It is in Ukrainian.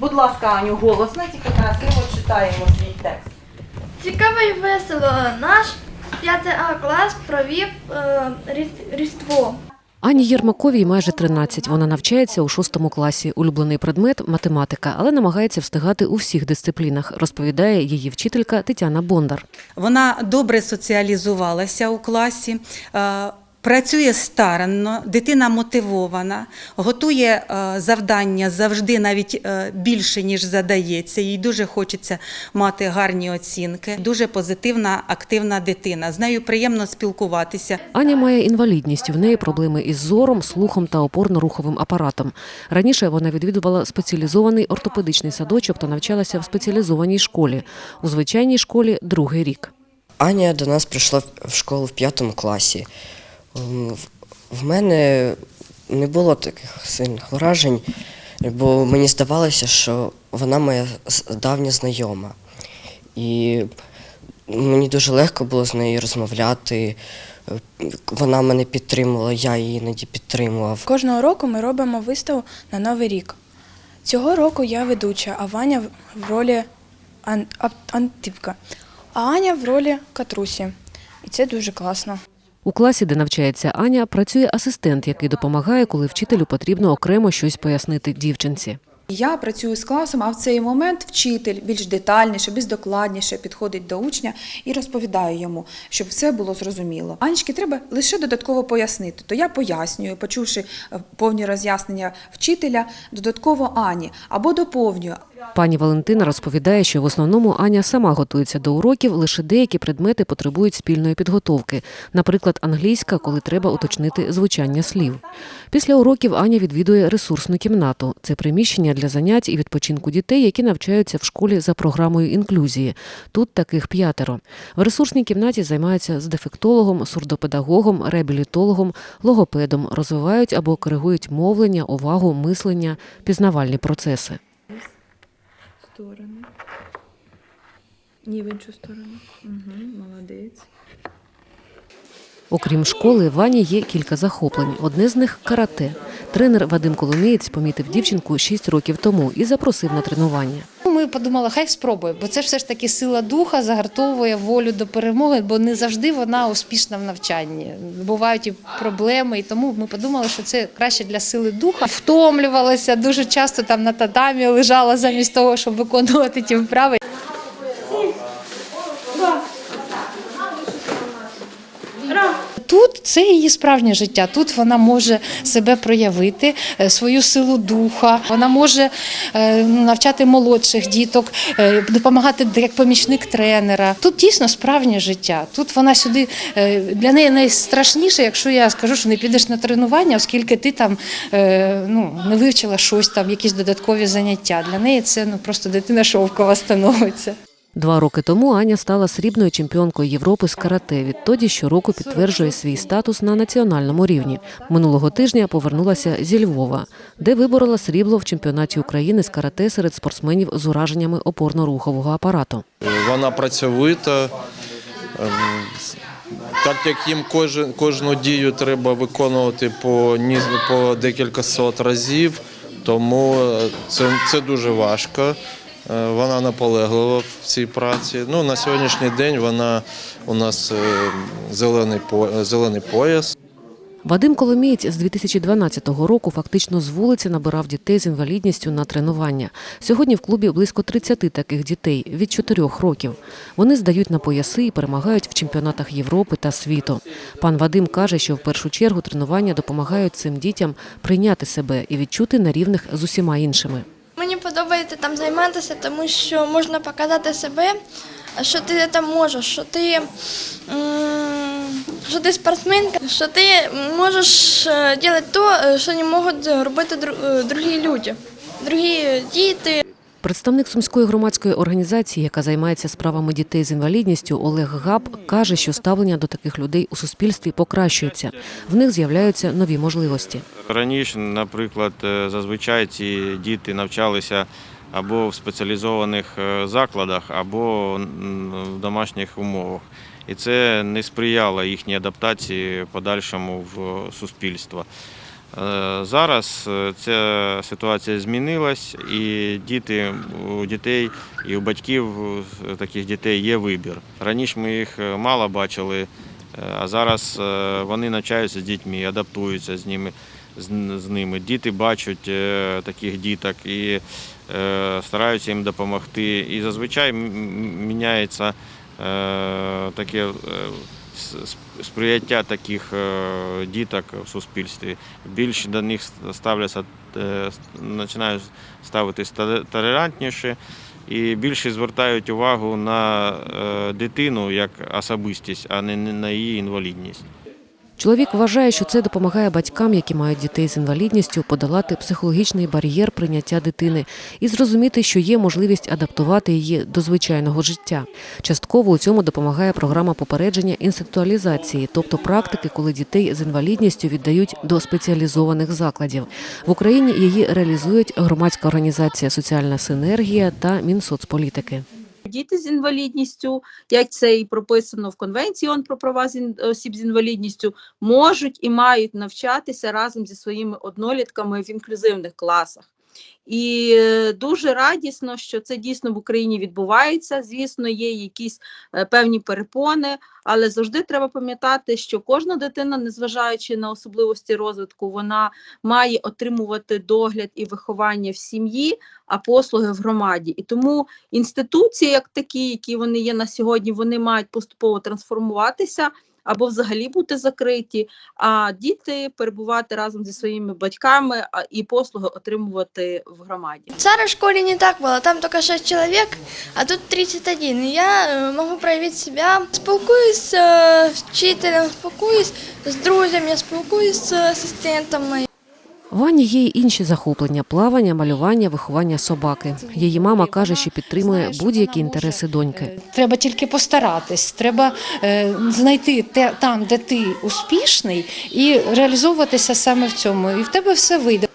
Будь ласка, Аню, голосно, тільки красиво читаємо свій текст. Цікаво і весело. Наш 5 А клас провів е, Різдво. Ані Єрмаковій майже 13. Вона навчається у шостому класі. Улюблений предмет математика, але намагається встигати у всіх дисциплінах, розповідає її вчителька Тетяна Бондар. Вона добре соціалізувалася у класі. Працює старанно, дитина мотивована, готує е, завдання завжди навіть е, більше, ніж задається. Їй дуже хочеться мати гарні оцінки. Дуже позитивна, активна дитина. З нею приємно спілкуватися. Аня має інвалідність. В неї проблеми із зором, слухом та опорно-руховим апаратом. Раніше вона відвідувала спеціалізований ортопедичний садочок та навчалася в спеціалізованій школі. У звичайній школі другий рік. Аня до нас прийшла в школу в п'ятому класі. М, в- мене не було таких сильних вражень, бо мені здавалося, що вона моя давня знайома. І мені дуже легко було з нею розмовляти. Е, Вона мене підтримувала, я її іноді підтримував. Кожного року ми робимо виставу на Новий рік. Цього року я ведуча, а Ваня в- ролі Антипка, а Аня в ролі Катрусі. І це дуже класно. У класі, де навчається Аня, працює асистент, який допомагає, коли вчителю потрібно окремо щось пояснити дівчинці. Я працюю з класом, а в цей момент вчитель більш детальніше, більш докладніше підходить до учня і розповідає йому, щоб все було зрозуміло. Анечки треба лише додатково пояснити. То я пояснюю, почувши е, повні роз'яснення вчителя, додатково Ані або доповнюю. Пані Валентина розповідає, що в основному Аня сама готується до уроків, лише деякі предмети потребують спільної підготовки, наприклад, англійська, коли треба уточнити звучання слів. Після уроків Аня відвідує ресурсну кімнату. Це приміщення для занять і відпочинку дітей, які навчаються в школі за програмою інклюзії. Тут таких п'ятеро. В ресурсній кімнаті займаються з дефектологом, сурдопедагогом, реабілітологом, логопедом, розвивають або коригують мовлення, увагу, мислення, пізнавальні процеси. Сторону. Ні, в іншу сторону. Угу, молодець. Окрім школи, Вані є кілька захоплень. Одне з них карате. Тренер Вадим Коломієць помітив дівчинку 6 років тому і запросив на тренування. Ну, подумала, хай спробую, бо це все ж таки сила духа загартовує волю до перемоги, бо не завжди вона успішна в навчанні. Бувають і проблеми, і тому ми подумали, що це краще для сили духа. Втомлювалася дуже часто там на татамі лежала замість того, щоб виконувати ті вправи. Тут це її справжнє життя. Тут вона може себе проявити, е, свою силу духа. Вона може е, навчати молодших діток, е, допомагати як помічник тренера. Тут дійсно справжнє життя. Тут вона сюди для неї найстрашніше, якщо я скажу, що не підеш на тренування, оскільки ти там ну, не вивчила щось там, якісь додаткові заняття. Для неї це ну просто дитина шовкова становиться. Два роки тому Аня стала срібною чемпіонкою Європи з карате. Відтоді щороку підтверджує свій статус на національному рівні. Минулого тижня повернулася зі Львова, де виборола срібло в чемпіонаті України з карате серед спортсменів з ураженнями опорно-рухового апарату. Вона працьовита. ем, Так як їм кожен, кожну дію треба виконувати по, по декілька сот разів, тому е, це, це дуже важко. Е, Вона наполеглива в цій праці. Ну, на сьогоднішній день вона у нас е, зелений, зелений пояс. Вадим Коломієць з 2012 року фактично з вулиці набирав дітей з інвалідністю на тренування. Сьогодні в клубі близько 30 таких дітей від 4 років. Вони здають на пояси і перемагають в чемпіонатах Європи та світу. Пан Вадим каже, що в першу чергу тренування допомагають цим дітям прийняти себе і відчути на рівних з усіма іншими. Мені подобається там займатися, тому що можна показати себе, що ти там можеш, що ти, що ти спортсменка, що ти можеш е, робити те, що не можуть робити е, другі люди, другі діти. Представник сумської громадської організації, яка займається справами дітей з інвалідністю, Олег Габ каже, що ставлення до таких людей у суспільстві покращується. В них з'являються нові можливості. Раніше, наприклад, е, зазвичай ці діти навчалися або в спеціалізованих е, закладах, або в домашніх умовах. І це не сприяло їхній адаптації подальшому в суспільство. Е, Зараз е, ця ситуація змінилась, і діти у дітей і у батьків е, таких дітей є вибір. Раніше ми їх мало бачили, а зараз вони навчаються з дітьми, адаптуються з ними. з- ними діти бачать таких діток і стараються їм допомогти. І зазвичай міняється таке сприяття таких е, діток в суспільстві. Більше до них ставляться, е, починають ставитись толерантніше і більше звертають увагу на е, дитину як особистість, а не на її інвалідність. Чоловік вважає, що це допомагає батькам, які мають дітей з інвалідністю, подолати психологічний бар'єр прийняття дитини і зрозуміти, що є можливість адаптувати її до звичайного життя. Частково у цьому допомагає програма попередження інституалізації, тобто практики, коли дітей з інвалідністю віддають до спеціалізованих закладів. В Україні її реалізують громадська організація Соціальна синергія та Мінсоцполітики. Діти з інвалідністю, як це і прописано в Конвенції ООН про права осіб з інвалідністю, можуть і мають навчатися разом зі своїми однолітками в інклюзивних класах. І е, дуже радісно, що це дійсно в Україні відбувається. Звісно, є якісь е, певні перепони, але завжди треба пам'ятати, що кожна дитина, незважаючи на особливості розвитку, вона має отримувати догляд і виховання в сім'ї, а послуги в громаді. І тому інституції, як такі, які вони є на сьогодні, вони мають поступово трансформуватися або взагалі бути закриті, а діти перебувати разом зі своїми батьками а, і послуги отримувати в громаді. В старой школе не так было, там только 6 человек, а тут 31. И я э, могу проявить себя. Спілкуюсь э, с вчителем, спілкуюсь з друзями, спілкуюсь з асистентами. В Ані є й інші захоплення: плавання, малювання, виховання собаки. Її мама каже, що підтримує будь-які інтереси доньки. Треба тільки постаратись, треба е, знайти те, там, де ти успішний, і реалізовуватися саме в цьому. І в тебе все вийде.